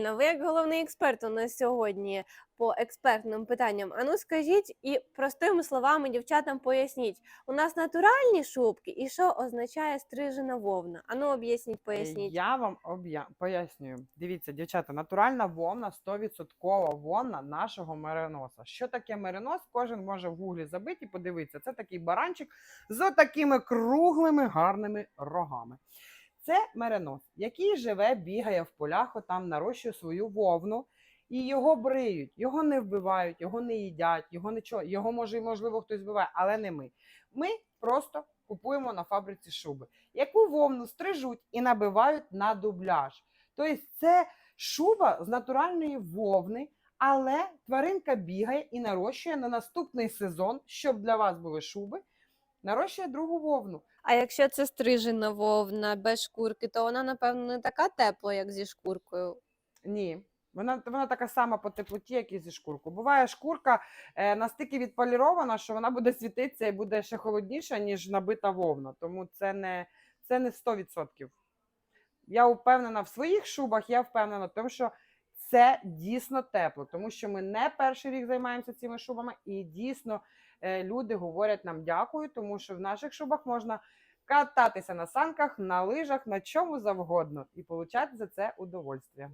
Ви як головний експерт у нас сьогодні по експертним питанням. Ану, скажіть і простими словами дівчатам поясніть. У нас натуральні шубки, і що означає стрижена вовна? Ану, об'ясніть, Е, поясніть. Я вам об'я... пояснюю. Дивіться, дівчата, натуральна вовна, 100% вовна нашого мериноса. Що таке меринос? Кожен може в гуглі забити і подивитися. Це такий баранчик з такими круглими гарними рогами. Це меринос, який живе, бігає в полях, отам нарощує свою вовну. І його бриють, його не вбивають, його не їдять, його нічого. Його може, можливо, хтось вбиває, але не ми. Ми просто купуємо на фабриці шуби, яку вовну стрижуть і набивають на дубляж. Тобто це шуба з натуральної вовни, але тваринка бігає і нарощує на наступний сезон, щоб для вас були шуби, нарощує другу вовну. А якщо це стрижена вовна без шкурки, то вона, напевно, не така тепла, як зі шкуркою. Ні. Вона, вона така сама по теплоті, як і зі шкуркою. Буває шкурка е, настільки відполірована, що вона буде світитися і буде ще холодніша, ніж набита вовна. Тому це не, це не 100%. Я впевнена в своїх шубах, я впевнена в тому, що це дійсно тепло, тому що ми не перший рік займаємося цими шубами, і дійсно е, люди говорять нам дякую, тому що в наших шубах можна кататися на санках, на лижах, на чому завгодно і получати за це удовольствие.